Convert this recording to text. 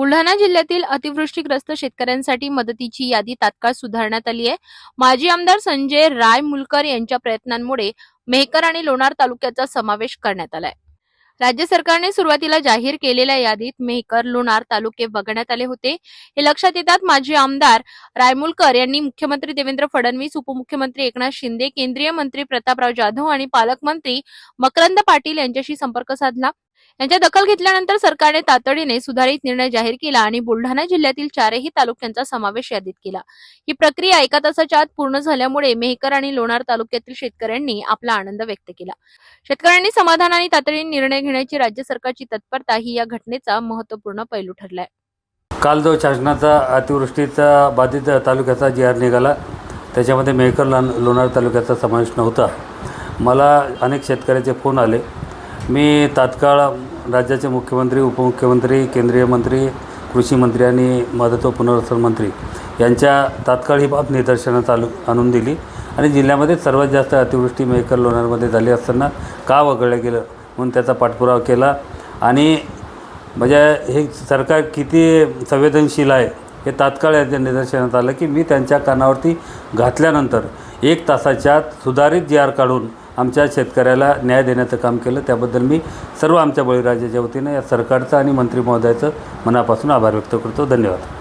बुलढाणा जिल्ह्यातील अतिवृष्टीग्रस्त शेतकऱ्यांसाठी मदतीची यादी तात्काळ सुधारण्यात आली आहे. माजी आमदार संजय राय मुलकर यांच्या प्रयत्नांमुळे मेहकर आणि लोणार तालुक्याचा समावेश करण्यात आलाय. राज्य सरकारने सुरुवातीला जाहीर केलेल्या यादीत मेहकर लोणार तालुके वगळण्यात आले होते. हे लक्षात येतात माजी आमदार रायमुलकर यांनी मुख्यमंत्री देवेंद्र फडणवीस उपमुख्यमंत्री एकनाथ शिंदे केंद्रीय मंत्री प्रतापराव जाधव आणि पालकमंत्री मकरंद पाटील यांच्याशी संपर्क साधला. यांच्या दखल घेतल्यानंतर सरकारने तातडीने सुधारित निर्णय जाहीर केला आणि बुलढाणा जिल्ह्यातील चारही तालुक्यांचा समावेश यादीत केला. ही प्रक्रिया एका तासाच्या आत पूर्ण झाल्यामुळे मेहकर आणि लोणार तालुक्यातील शेतकऱ्यांनी आपला आनंद व्यक्त केला. शेतकऱ्यांनी समाधान आणि तातडीने निर्णय घेण्याची राज्य सरकारची तत्परता ही या घटनेचा महत्त्वपूर्ण पैलू ठरलाय. काल जो शासनाचा अतिवृष्टीचा बाधित तालुक्याचा जी आर निघाला त्याच्यामध्ये मेहकर लोणार तालुक्याचा समावेश नव्हता. मला अनेक शेतकऱ्याचे फोन आले. मी तात्काळ राज्याचे मुख्यमंत्री उपमुख्यमंत्री केंद्रीय मंत्री कृषी मंत्री आणि मदत व पुनर्वसन मंत्री यांच्या तात्काळ ही बाब निदर्शनास आलू आणून दिली. आणि जिल्ह्यामध्ये सर्वात जास्त अतिवृष्टी मेहकर लोणारमध्ये झाली असताना का वगळलं गेलं म्हणून त्याचा पाठपुरावा केला. आणि म्हणजे हे सरकार किती संवेदनशील आहे हे तात्काळ याच्या निदर्शनात आलं की मी त्यांच्या कानावरती घातल्यानंतर एक तासाच्या आत सुधारित जी आर काढून आमच्या शेतकऱ्याला न्याय देण्याचं काम केलं. त्याबद्दल मी सर्व आमच्या बळीराजाच्या वतीनं या सरकारचं आणि मंत्री महोदयाचं मनापासून आभार व्यक्त करतो. धन्यवाद.